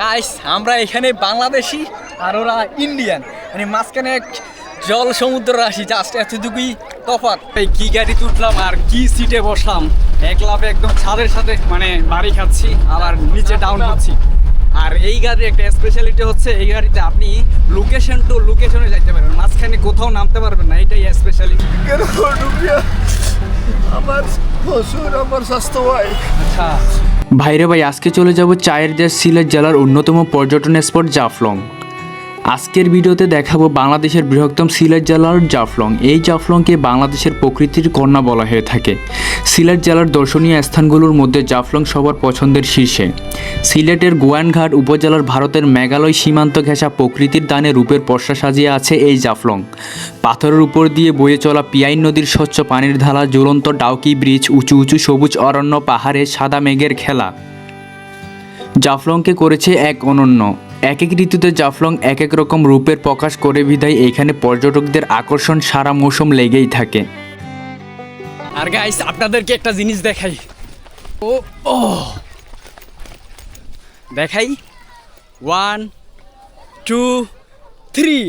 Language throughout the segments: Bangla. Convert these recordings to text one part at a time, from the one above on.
গাইস আমরা এখানে বাংলাদেশি আর ওরা ইন্ডিয়ান মানে মাঝখানে এক জল সমুদ্র রাশি জাস্ট এতটুকুই তফাৎ। এই কি গাড়ি উঠলাম আর কি সিটে বসলাম। এক লাভে একদম ছাদের সাথে মানে বাড়ি খাচ্ছি আবার নিচে ডাউন হচ্ছি। আর এই গাড়ির একটা স্পেশালিটি হচ্ছে এই গাড়িতে আপনি লোকেশন টু লোকেশনে যাইতে পারবেন। মাঝখানে কোথাও নামতে পারবেন না এটাই স্পেশালিটি আমার শ্বশুর আমার স্বাস্থ্য ভাই আচ্ছা। ভাইরে ভাই আজকে চলে যাব চায়ের দেশ সিলেট জেলার অন্যতম পর্যটন স্পট জাফলং। আজকের ভিডিওতে দেখাবো বাংলাদেশের বৃহত্তম সিলেট জেলার জাফলং। এই জাফলংকে বাংলাদেশের প্রকৃতির কন্যা বলা হয়ে থাকে। সিলেট জেলার দর্শনীয় স্থানগুলোর মধ্যে জাফলং সবার পছন্দের শীর্ষে। সিলেটের গোয়ানঘাট উপজেলার ভারতের মেঘালয় সীমান্ত ঘেঁষা প্রকৃতির দানে রূপের পর্ষা সাজিয়ে আছে এই জাফলং। পাথরের উপর দিয়ে বয়ে চলা পিয়াইন নদীর স্বচ্ছ পানির ধারা জ্বলন্ত ডাউকি ব্রিজ, উঁচু উঁচু সবুজ অরণ্য, পাহাড়ে সাদা মেঘের খেলা। জাফলংকে করেছে এক অনন্য। এক এক ঋতুতে জাফলং এক এক রকম রূপের প্রকাশ করে বিধায় এখানে পর্যটকদের আকর্ষণ সারা মৌসুম লেগেই থাকে। আর গাইস আপনাদেরকে একটা জিনিস দেখাই। ও ও। দেখাই। One two three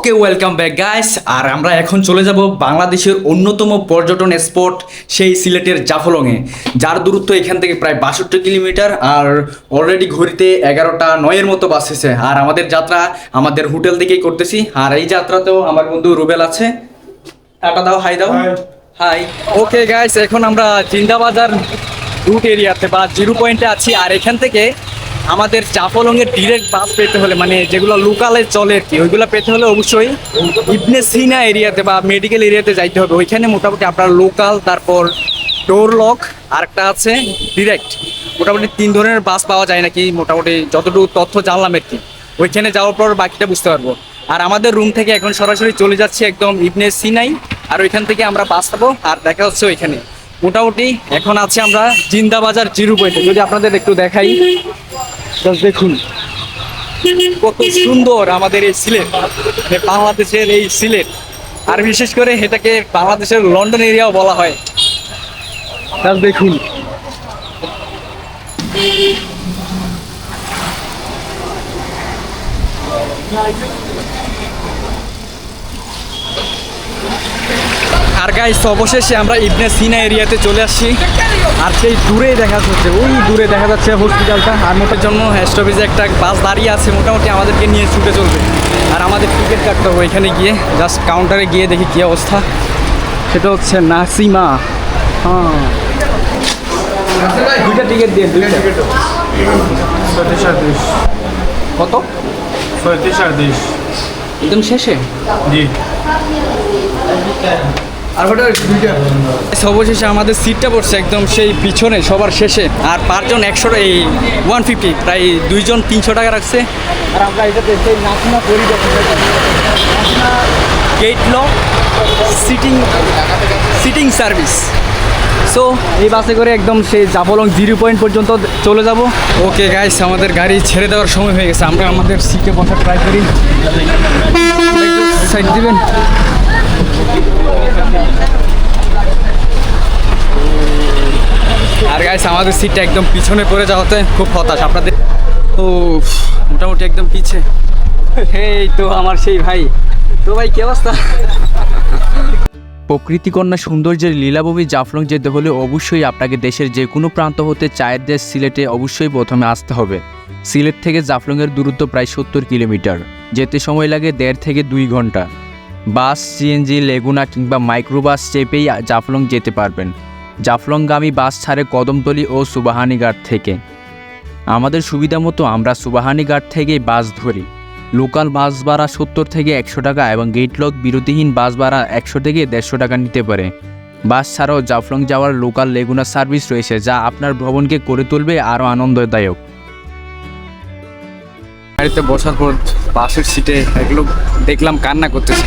okay welcome back guys আর আমরা এখন চলে যাব বাংলাদেশের অন্যতম পর্যটন স্পট সেই সিলেটের জাফলংয়ে। যার দূরত্ব এখান থেকে প্রায় বাষট্টি কিলোমিটার আর অলরেডি ঘড়িতে এগারোটা নয়ের মতো বাস বাসেছে আর আমাদের যাত্রা আমাদের হোটেল থেকেই করতেছি। আর এই যাত্রাতেও আমার বন্ধু রুবেল আছে। টাটা দাও হাই দাও। হাই ওকে গাইস এখন আমরা জিন্দাবাজার রুট এরিয়াতে বা জিরো পয়েন্টে আছি। আর এখান থেকে আমাদের চাপলংয়ের ডিরেক্ট বাস পেতে হলে মানে যেগুলো লোকালে চলে আর কি, ওইগুলো পেতে হলে অবশ্যই ইবনে সিনা এরিয়াতে বা মেডিকেল এরিয়াতে যাইতে হবে। ওইখানে মোটামুটি আপনার লোকাল তারপর ডোর লক আরেকটা আছে ডিরেক্ট মোটামুটি তিন ধরনের বাস পাওয়া যায় নাকি, মোটামুটি যতটুকু তথ্য জানলাম আর কি। ওইখানে যাওয়ার পর বাকিটা বুঝতে পারব। আর আমাদের রুম থেকে এখন সরাসরি চলে যাচ্ছি একদম ইবনে সিনাই, আর ওইখান থেকে আমরা বাস পাবো আর দেখা হচ্ছে ওইখানে। মোটামুটি এখন আছে আমরা জিন্দাবাজার জিরো পয়েন্টে। যদি আপনাদের একটু দেখাই। দেখুন, কত সুন্দর আমাদের এই সিলেট মানে বাংলাদেশের এই সিলেট। আর বিশেষ করে এটাকে বাংলাদেশের লন্ডন এরিয়াও বলা হয়। দেখুন। আর গাইস অবশেষে আমরা ইবনে সিনা এরিয়াতে চলে আসছি। আর সেই দূরে দেখা যাচ্ছে ওই দূরে দেখা যাচ্ছে হসপিটালটা আর মোটের জন্য স্টপেজে একটা বাস দাঁড়িয়ে আছে মোটামুটি আমাদেরকে নিয়ে ছুটে চলবে। আর আমাদের টিকিট কাটতে হবে ওইখানে গিয়ে জাস্ট কাউন্টারে গিয়ে দেখি কী অবস্থা। সেটা হচ্ছে নাসিমা। হ্যাঁ। দুইটা টিকিট দিয়ে দুইটা। কত? ছয়ত্রিশ আটত্রিশ একদম শেষে? জি। আর ওটা দুইটা। অবশেষে আমাদের সিটটা পড়ছে একদম সেই পিছনে সবার শেষে। আর পাঁচজন একশো এই ওয়ান ফিফটি প্রায় দুইজন তিনশো টাকা রাখছে। আর আমরা এটাতে সেই নাচনা করি গেট ল সিটিং সিটিং সার্ভিস সো এই বাসে করে একদম সেই জাফলং জিরো পয়েন্ট পর্যন্ত চলে যাব। ওকে গাইস আমাদের গাড়ি ছেড়ে দেওয়ার সময় হয়ে গেছে। আমরা আমাদের সিটে বসার ট্রাই করি। সাইড দিবেন? আর গাইস আমাদের সিটটা একদম পিছনে পড়ে যাওয়াতে খুব হতাশ। আপনাদের ও মোটামুটি একদম পিছে। এই তো আমার সেই ভাই। তো ভাই কি অবস্থা? প্রকৃতিকন্যা সৌন্দর্যের লীলাভূমি জাফলং যেতে হলে অবশ্যই আপনাকে দেশের যে কোনো প্রান্ত হতে চায়ের দেশ সিলেটে অবশ্যই প্রথমে আসতে হবে। সিলেট থেকে জাফলংয়ের দূরত্ব প্রায় সত্তর কিলোমিটার। যেতে সময় লাগে দেড় থেকে দুই ঘণ্টা। বাস সিএনজি লেগুনা কিংবা মাইক্রোবাস চেপেই জাফলং যেতে পারবেন। জাফলংগামী বাস ছাড়ে কদমতলি ও সুবাহানিঘাট থেকে। আমাদের সুবিধা মতো আমরা সুবাহানিঘাট থেকেই বাস ধরি। লোকাল বাস ভাড়া সত্তর থেকে একশো টাকা এবং গেটলক বিরতিহীন বাস ভাড়া একশো থেকে দেড়শো টাকা নিতে পারে। বাস ছাড়াও জাফলং যাওয়ার লোকাল লেগুনা সার্ভিস রয়েছে, যা আপনার ভ্রমণকে করে তুলবে আরও আনন্দদায়ক। গাড়িতে বসার পর বাসের সিটে এগুলো দেখলাম, কান্না করতেছে।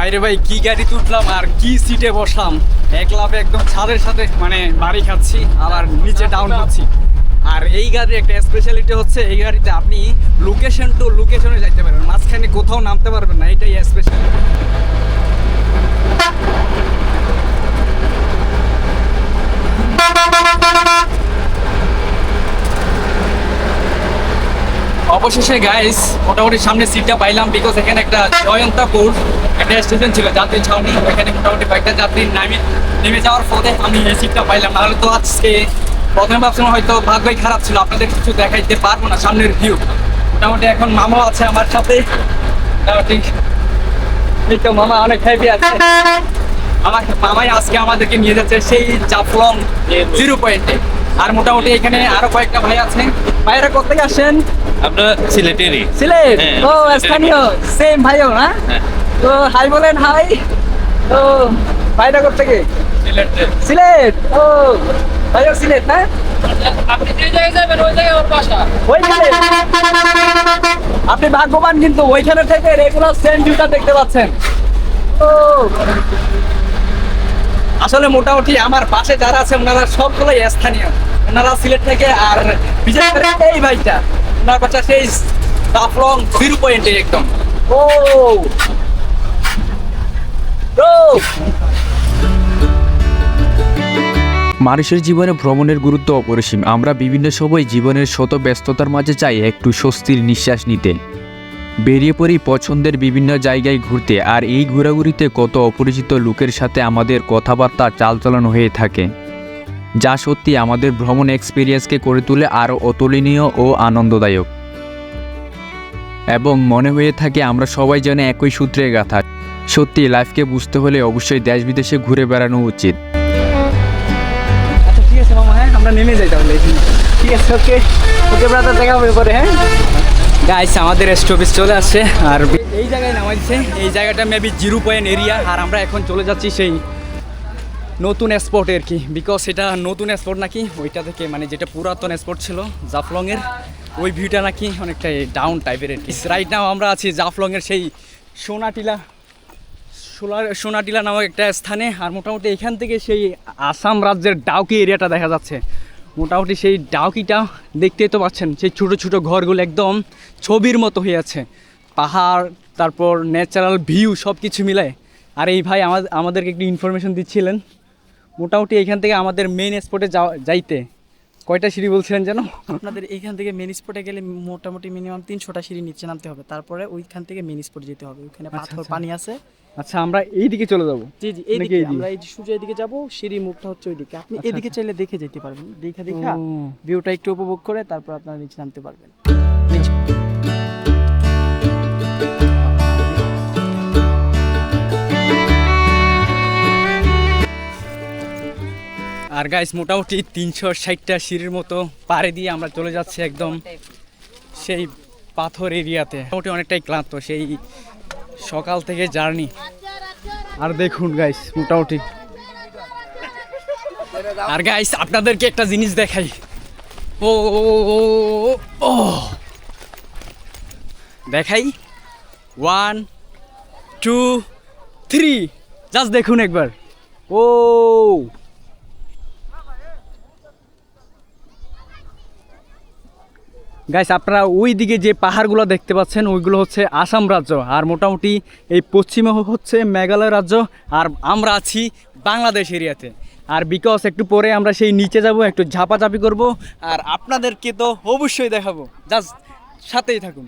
বাইরে ভাই কি গাড়িতে উঠলাম আর কি সিটে বসলাম? এক লাফে একদম ছাদের সাথে মানে বাড়ি খাচ্ছি আবার নিচে ডাউন হচ্ছি আর এই গাড়ির একটা স্পেশালিটি হচ্ছে এই গাড়িতে আপনি লোকেশন টু লোকেশনে যাইতে পারবেন মাঝখানে কোথাও নামতে পারবেন না এটাই স্পেশাল অবশেষে গাইস মোটামুটি সামনে সিটটা পাইলাম বিকজ এখানে একটা জয়ন্তাপুর একটা স্টেশন ছিল, যাত্রী ছাউনি। এখানে মোটামুটি কয়েকটা যাত্রী নামে নেমে যাওয়ার পরে আমি এই সিটটা পাইলাম। নাহলে তো আজকে প্রথমে ভাবছিলাম হয়তো ভাগ্যই খারাপ ছিল, আপনাদের কিছু দেখাইতে পারব না সামনের ভিউ মোটামুটি এখন মামাও আছে আমার সাথে। এই তো মামা অনেক হ্যাপি আছে। আমার মামাই আজকে আমাদেরকে নিয়ে যাচ্ছে সেই জাফলং জিরো পয়েন্টে আর মোটামুটি এখানে আরও কয়েকটা ভাই আছে ভাইরা কোথেকে আসেন আমরা সিলেটেরই। সিলেট? হ্যাঁ, ও স্থানীয়। সেম ভাইও না? হ্যাঁ। তো হাই বলেন হাই। তো ভাইটা কোথেকে? সিলেটের সিলেট? ও ভাইও সিলেট না? আপনি যে জায়গায় যাবেন ওই জায়গায় ওর বাসা। ওইখানে আপনি ভাগ্যবান কিন্তু ওইখানে থেকে রেগুলার সেম ভিউটা দেখতে পাচ্ছেন। ও আসলে মোটামুটি আমার পাশে যারা আছে ওনারা সবগুলোই স্থানীয়। ওনারা সিলেট থেকে আর বিশেষ করে এই ভাইটা। ওনার বাচ্চা সেই জাফলং জিরো পয়েন্টে একদম। ও! ও! মানুষের জীবনে ভ্রমণের গুরুত্ব অপরিসীম। আমরা বিভিন্ন সময় জীবনের শত ব্যস্ততার মাঝে চাই একটু স্বস্তির নিঃশ্বাস নিতে। বেরিয়ে পড়ি পছন্দের বিভিন্ন জায়গায় ঘুরতে আর এই ঘোরাঘুরিতে কত অপরিচিত লোকের সাথে আমাদের কথাবার্তা চালচলন হয়ে থাকে। যা সত্যি আমাদের ভ্রমণ এক্সপিরিয়েন্সকে করে তোলে আরও অতুলনীয় ও আনন্দদায়ক। এবং মনে হয়ে থাকে আমরা সবাই যেন একই সূত্রে গাথা। সত্যি লাইফকে বুঝতে হলে অবশ্যই দেশ বিদেশে ঘুরে বেড়ানো উচিত। আচ্ছা ঠিক আছে মামা হ্যাঁ আমরা নেমে যাই তাহলে। ঠিক আছে ওকে। ওকে ব্রাদার দেখা হবে পরে হ্যাঁ? গাইস আমাদের স্টপেজ চলে আসছে আর এই জায়গায় নামাইছে এই জায়গাটা মেবি জিরো পয়েন্ট এরিয়া আর আমরা এখন চলে যাচ্ছি সেই নতুন স্পটে আর কি? বিকজ এটা নতুন স্পট নাকি? ওইটা থেকে মানে যেটা পুরাতন স্পট ছিল, জাফলংয়ের, ওই ভিউটা নাকি অনেকটাই ডাউন টাইপের আর কি। রাইট নাও আমরা আছি জাফলংয়ের সেই সোনাটিলা, সোলার, সোনাটিলা নামক একটা স্থানে, আর মোটামুটি এখান থেকে সেই আসাম রাজ্যের ডাউকি এরিয়াটা দেখা যাচ্ছে। মোটামুটি সেই ডাউকিটা দেখতেই তো পাচ্ছেন, সেই ছোটো ছোটো ঘরগুলো একদম ছবির মতো হয়ে আছে। পাহাড়, তারপর ন্যাচারাল ভিউ সব কিছু মিলায়। আর এই ভাই, আমাদের আমাদেরকে একটু ইনফরমেশন দিচ্ছিলেন। মোটামুটি এখান থেকে আমাদের মেন স্পটে যাইতে। কয়টা সিঁড়ি বলছিলেন যেন? আপনাদের এখান থেকে মেন স্পটে গেলে মোটামুটি মিনিমাম তিনশোটা সিঁড়ি নিচে নামতে হবে। তারপরে ওইখান থেকে মেন স্পট যেতে হবে। ওখানে পাথর আচ্ছা। পানি আছে। আচ্ছা আমরা এই দিকে চলে যাব। জি জি এইদিকে? আমরা এই যে সূর্য এদিকে যাব সিঁড়ি মুখটা হচ্ছে ওইদিকে। আপনি আচ্ছা, এদিকে চাইলে দেখে যেতে পারবেন। দেখে দেখে ভিউটা একটু উপভোগ করে তারপর আপনারা নিচে নামতে পারবেন। গাইস মোটামুটি তিনশো ষাটটা সিঁড়ির মতো পাড়ে দিয়ে আমরা চলে যাচ্ছি একদম সেই পাথর এরিয়াতে। মোটামুটি অনেকটাই ক্লান্ত সেই সকাল থেকে জার্নি। আর দেখুন গাইস মোটামুটি। আর গাইস আপনাদেরকে একটা জিনিস দেখাই। ও ও, দেখাই। ওয়ান টু থ্রি জাস্ট দেখুন একবার। ও। গাইস আপনারা ওই দিকে যে পাহাড়গুলো দেখতে পাচ্ছেন, ওইগুলো হচ্ছে আসাম রাজ্য। আর মোটামুটি এই পশ্চিমে হচ্ছে মেঘালয় রাজ্য, আর আমরা আছি বাংলাদেশ এরিয়াতে। আর বিকজ একটু পরে আমরা সেই নিচে যাব, একটু ঝাপাঝাপি করব, আর আপনাদেরকে তো অবশ্যই দেখাবো। জাস্ট সাথেই থাকুন।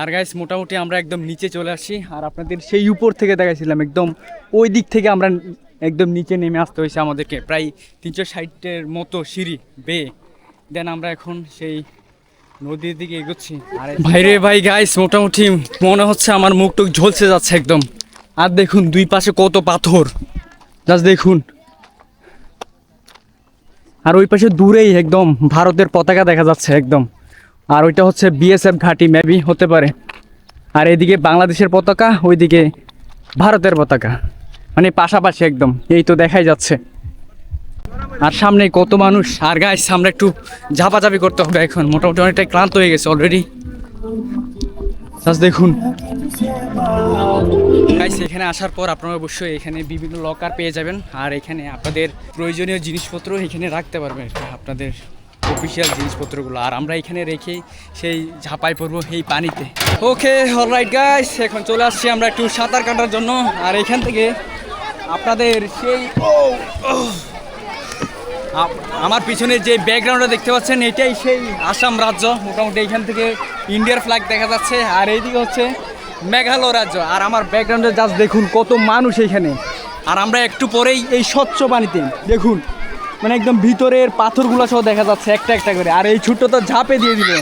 আর গাইস মোটামুটি আমরা একদম নিচে চলে আসি আর আপনাদের সেই উপর থেকে দেখাইছিলাম, একদম ওই দিক থেকে আমরা একদম নিচে নেমে আসতে হয়েছে আমাদেরকে। প্রায় তিনশো ষাটের মতো সিঁড়ি বেয়ে দেন আমরা এখন সেই নদীর দিকে এগোচ্ছি। আর ভাইরে ভাই গাইস মোটামুটি মনে হচ্ছে আমার মুখ টুক ঝলসে যাচ্ছে একদম। আর দেখুন দুই পাশে কত পাথর। জাস্ট দেখুন। আর ওই পাশে দূরেই একদম ভারতের পতাকা দেখা যাচ্ছে একদম। আর ওইটা হচ্ছে বিএসএফ ঘাঁটি মেবি হতে পারে। আর এদিকে বাংলাদেশের পতাকা ওইদিকে ভারতের পতাকা। মানে পাশাপাশি একদম এই তো দেখাই যাচ্ছে। আর সামনে কত মানুষ? আর গাইস আমরা একটু ঝাপাঝাপি করতে হবে এখন। মোটামুটি অনেকটাই ক্লান্ত হয়ে গেছে অলরেডি দেখুন। এখানে আসার পর আপনারা অবশ্যই এখানে বিভিন্ন লকার পেয়ে যাবেন। আর এখানে আপনাদের প্রয়োজনীয় জিনিসপত্র এখানে রাখতে পারবেন। আপনাদের অফিসিয়াল জিনিসপত্রগুলো। আর আমরা এখানে রেখে সেই ঝাঁপাই পড়ব এই পানিতে। ওকে অলরাইট গাইস এখন চলে আসছি আমরা একটু সাঁতার কাটার জন্য। আর এখান থেকে আপনাদের সেই ও আপ- আমার পিছনে যে ব্যাকগ্রাউন্ডটা দেখতে পাচ্ছেন, এটাই সেই আসাম রাজ্য। মোটামুটি এখান থেকে ইন্ডিয়ার ফ্ল্যাগ দেখা যাচ্ছে। আর এইদিকে হচ্ছে মেঘালয় রাজ্য। আর আমার ব্যাকগ্রাউন্ডে জাস্ট দেখুন কত মানুষ এইখানে। আর আমরা একটু পরেই এই স্বচ্ছ পানিতে, দেখুন মানে একদম ভিতরের পাথরগুলো সহ দেখা যাচ্ছে একটা একটা করে। আর এই ছোট্ট তো ঝাঁপে দিয়ে দিবে।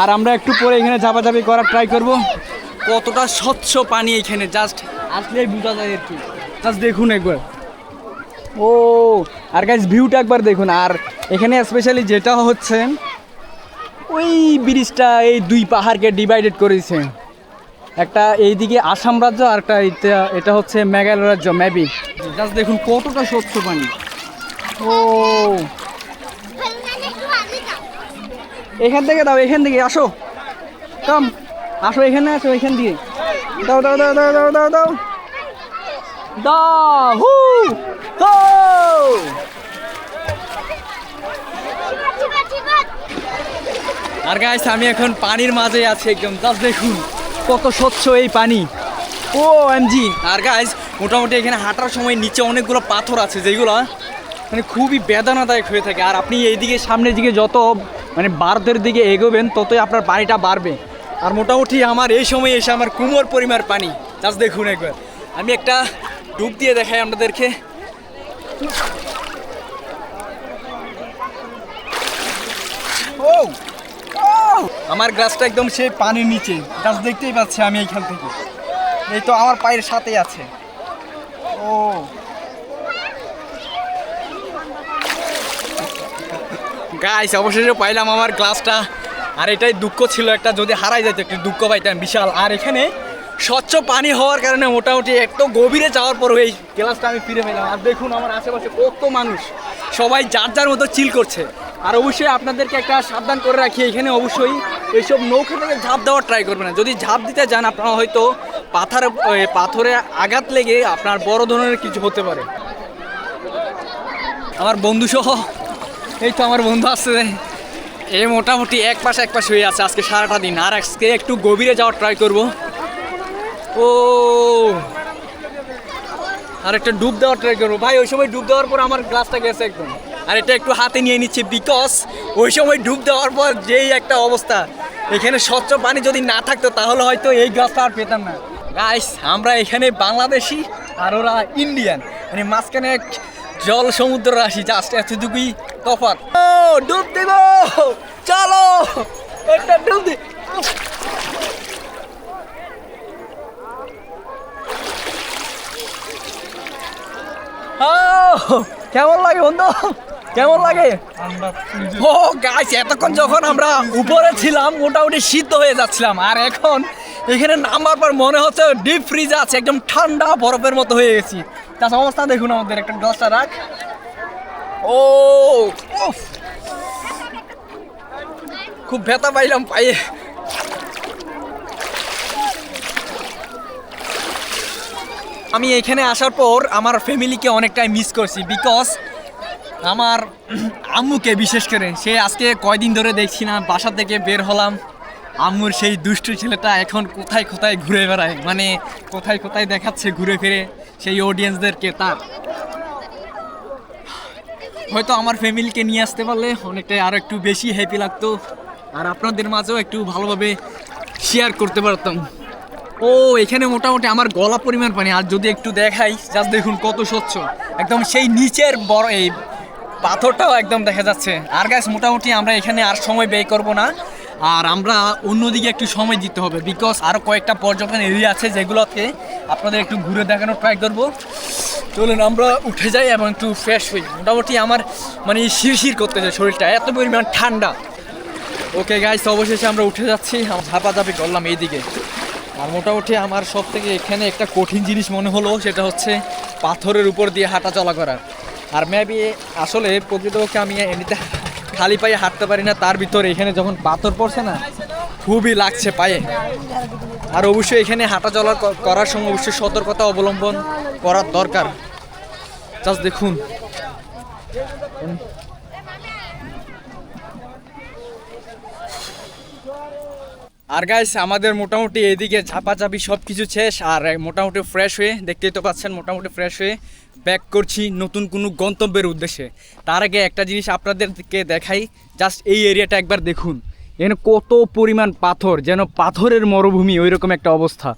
আর আমরা একটু পরে এখানে ঝাপাঝাপি করার ট্রাই করব। কতটা স্বচ্ছ পানি এখানে জাস্ট আসলেই বোঝা যায় আর কি। জাস্ট দেখুন একবার। ও, আর গাইজ ভিউটা একবার দেখুন। আর এখানে স্পেশালি যেটা হচ্ছে, ওই ব্রিজটা এই দুই পাহাড়কে ডিভাইডেড করেছে। একটা এইদিকে আসাম রাজ্য, আর একটা এটা এটা হচ্ছে মেঘালয় রাজ্য মেবি জাস্ট দেখুন কতটা স্বচ্ছ পানি। ও। এখান থেকে দাও, এখান থেকে, আসো। কাম আসো এখানে, আসো এখান থেকে দাও দাও দাও দাও দাও দাও দাও। দাও! হু হো আর গাইস আমি এখন পানির মাঝে আছি একদম। জাস্ট দেখুন কত স্বচ্ছ এই পানি। ও এমজি আর গাইস মোটামুটি এখানে হাঁটার সময় নিচে অনেকগুলো পাথর আছে, যেগুলো মানে খুবই বেদনাদায়ক হয়ে থাকে। আর আপনি এইদিকে সামনের দিকে যত মানে বারদের দিকে এগোবেন, ততই আপনার পানিটা বাড়বে। আর মোটামুটি আমার এই সময় এসে আমার কুমোর পরিমাণ পানি। জাস্ট দেখুন একবার। আমি একটা ডুব দিয়ে দেখাই আপনাদেরকে! আমার গাছটা একদম সেই পানির নিচে। গাছ দেখতেই পাচ্ছি আমি এইখান থেকে। এই তো আমার পায়ের সাথেই আছে। ও! গাইস অবশেষে পাইলাম আমার গ্লাসটা আর এটাই দুঃখ ছিল একটা, যদি হারাই যেত একটু দুঃখ পাইতাম, বিশাল। আর এখানে স্বচ্ছ পানি হওয়ার কারণে মোটামুটি একটু গভীরে যাওয়ার পর এই গ্লাসটা আমি ফিরে পেলাম। আর দেখুন, আমার আশেপাশে কত মানুষ। সবাই যার যার মতো চিল করছে। আর অবশ্যই আপনাদেরকে একটা সাবধান করে রাখি এখানে অবশ্যই। এইসব নৌকা থেকে ঝাঁপ দেওয়ার ট্রাই করবেন না। যদি ঝাঁপ দিতে যান, আপনারা হয়তো পাথর পাথরে আঘাত লেগে আপনার বড় ধরনের কিছু হতে পারে। আমার বন্ধু সহ, এই তো আমার বন্ধু আসছে এ মোটামুটি এক পাশে এক পাশে হয়ে আছে আজকে সারাটা দিন। আর আজকে একটু গভীরে যাওয়ার ট্রাই করব। ও। আর একটা ডুব দেওয়ার ট্রাই করব। ভাই, ওই সময় ডুব দেওয়ার পর আমার গ্লাসটা গেছে একদম। আর এটা একটু হাতে নিয়ে নিচ্ছি বিকজ ওই সময় ডুব দেওয়ার পর যেই একটা অবস্থা। এখানে স্বচ্ছ পানি যদি না থাকতো, তাহলে হয়তো এই গ্লাসটা আর পেতাম না। গাইস আমরা এখানে বাংলাদেশি আর ওরা ইন্ডিয়ান মানে মাঝখানে এক জল সমুদ্র রাশি জাস্ট এতটুকুই তফাৎ। ও, ডুব দিব! চলো! একটা ডুব দি কেমন লাগে বন্ধু? কেমন লাগে? ও গাছ এতক্ষণ যখন আমরা উপরে ছিলাম মোটামুটি শীত হয়ে যাচ্ছিলাম। আর এখন এখানে নামার পর মনে হচ্ছে ডিপ ফ্রিজ আছে একদম ঠান্ডা বরফের মতো হয়ে গেছি। তার অবস্থা দেখুন আমাদের একটা গ্লাসটা রাখ ও। খুব ব্যথা পাইলাম পায়ে। আমি এখানে আসার পর আমার ফ্যামিলিকে অনেকটাই মিস করছি বিকজ আমার আম্মুকে বিশেষ করে, সে আজকে কয়দিন ধরে দেখছি না, বাসা থেকে বের হলাম। আম্মুর সেই দুষ্টু ছেলেটা এখন কোথায় কোথায় ঘুরে বেড়ায় মানে কোথায় কোথায় দেখাচ্ছে ঘুরে ফিরে, সেই অডিয়েন্সদেরকে তার। হয়তো আমার ফ্যামিলিকে নিয়ে আসতে পারলে অনেকটাই আরও একটু বেশি হ্যাপি লাগতো, আর আপনাদের মাঝেও একটু ভালোভাবে শেয়ার করতে পারতাম। ও, এখানে মোটামুটি আমার গলা পরিমাণ পানি। আর যদি একটু দেখাই জাস্ট দেখুন কত স্বচ্ছ। একদম সেই নিচের বড় এই পাথরটাও একদম দেখা যাচ্ছে। আর গাছ মোটামুটি আমরা এখানে আর সময় ব্যয় করব না। আর আমরা অন্যদিকে একটু সময় দিতে হবে বিকজ আরও কয়েকটা পর্যটন এরিয়া আছে যেগুলোকে আপনাদের একটু ঘুরে দেখানোর ট্রাই করব। চলুন, আমরা উঠে যাই এবং একটু ফ্রেশ হই। মোটামুটি আমার মানে শিরশির করতে করতেছে শরীরটা, এত পরিমাণ ঠান্ডা। ওকে গাইস অবশেষে আমরা উঠে যাচ্ছি। ঝাপাঝাপি করলাম এইদিকে। আর মোটামুটি আমার সব থেকে এখানে একটা কঠিন জিনিস মনে হলো, সেটা হচ্ছে পাথরের উপর দিয়ে হাঁটা চলা করা। আর মেবি আসলে প্রকৃতপক্ষে আমি এমনিতে খালি পায়ে হাঁটতে পারি না, তার ভিতরে এখানে যখন পাথর পড়ছে না, খুবই লাগছে পায়ে। আর অবশ্যই এখানে হাঁটা চলা করার সময় অবশ্যই সতর্কতা অবলম্বন করার দরকার। জাস্ট দেখুন। আর গাইস আমাদের মোটামুটি এদিকে ঝাপাঝাপি সব কিছু শেষ, আর মোটামুটি ফ্রেশ হয়ে, দেখতেই তো পাচ্ছেন, মোটামুটি ফ্রেশ হয়ে ব্যাক করছি নতুন কোনো গন্তব্যের উদ্দেশ্যে। তার আগে একটা জিনিস আপনাদেরকে দেখাই জাস্ট এই এরিয়াটা একবার দেখুন। এখানে কত পরিমাণ পাথর, যেন পাথরের মরুভূমি ওই রকম একটা অবস্থা।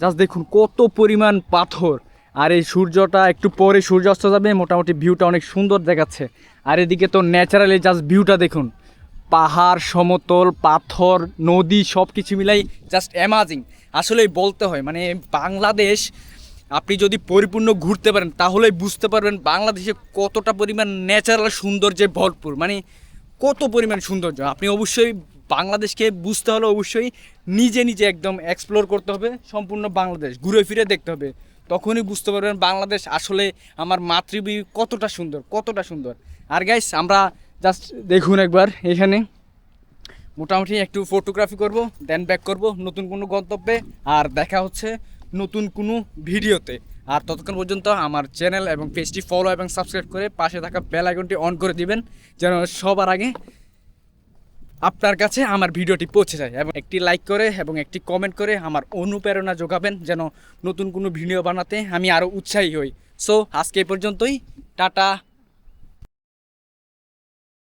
জাস্ট দেখুন কত পরিমাণ পাথর। আর এই সূর্যটা একটু পরে সূর্য অস্ত যাবে, মোটামুটি ভিউটা অনেক সুন্দর দেখাচ্ছে। আর এদিকে তো ন্যাচারালি জাস্ট ভিউটা দেখুন। পাহাড়, সমতল, পাথর, নদী সব কিছু মিলাই জাস্ট অ্যামাজিং আসলেই বলতে হয় মানে বাংলাদেশ, আপনি যদি পরিপূর্ণ ঘুরতে পারেন, তাহলেই বুঝতে পারবেন বাংলাদেশে কতটা পরিমাণ ন্যাচারাল সৌন্দর্যে ভরপুর। মানে কত পরিমাণ সৌন্দর্য। আপনি অবশ্যই বাংলাদেশকে বুঝতে হলে অবশ্যই নিজে নিজে একদম এক্সপ্লোর করতে হবে, সম্পূর্ণ বাংলাদেশ, ঘুরে ফিরে দেখতে হবে। তখনই বুঝতে পারবেন বাংলাদেশ আসলে আমার মাতৃভূমি কতটা সুন্দর কতটা সুন্দর। আর গাইস আমরা জাস্ট দেখুন একবার এখানে। মোটামুটি একটু ফটোগ্রাফি করব দেন ব্যাক করব, নতুন কোনো গন্তব্যে, আর দেখা হচ্ছে নতুন কোনো ভিডিওতে। আর ততক্ষণ পর্যন্ত আমার চ্যানেল এবং পেজটি ফলো এবং সাবস্ক্রাইব করে পাশে থাকা বেল আইকনটি অন করে দিবেন, যেন সবার আগে আপনার কাছে আমার ভিডিওটি পৌঁছে যায়। এবং একটি লাইক করে এবং একটি কমেন্ট করে আমার অনুপ্রেরণা যোগাবেন, যেন নতুন কোনো ভিডিও বানাতে আমি আরও উৎসাহী হই। সো আজকে এই পর্যন্তই। টাটা।